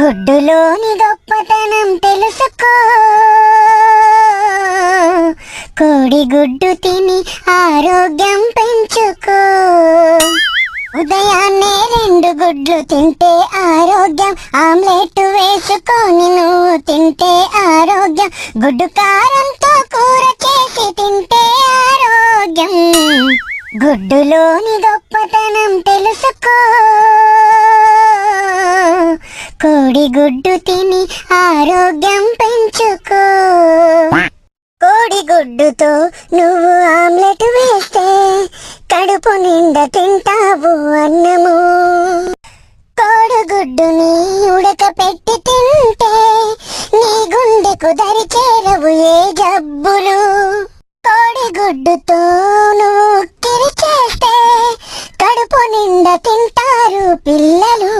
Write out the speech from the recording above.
గుడ్డులోని గొప్పతనం తెలుసుకో. కోడి గుడ్డు తిని ఆరోగ్యం పెంచుకో. ఉదయాన్నే రెండు గుడ్లు తింటే ఆరోగ్యం ఆమ్లెట్ వేసుకొని నువ్వు తింటే ఆరోగ్యం. గుడ్డు కారంతో కూర చేసి తింటే ఆరోగ్యం. గుడ్డులోని గొప్పతనం తెలుసుకో. కోడి గుడ్డు తిని ఆరోగ్యం పెంచుకో. కోడి గుడ్డుతో నువ్వు ఆమ్లెట్ వేస్తే కడుపు నిండా తింటావు అన్నము. కోడిగుడ్డుని ఉడకపెట్టి తింటే నీ గుండెకు దరి చేరవు ఏ జబ్బులు. కోడిగుడ్డుతో నువ్వు ఉక్కిరి చేస్తే కడుపు నిండా తింటారు పిల్లలు.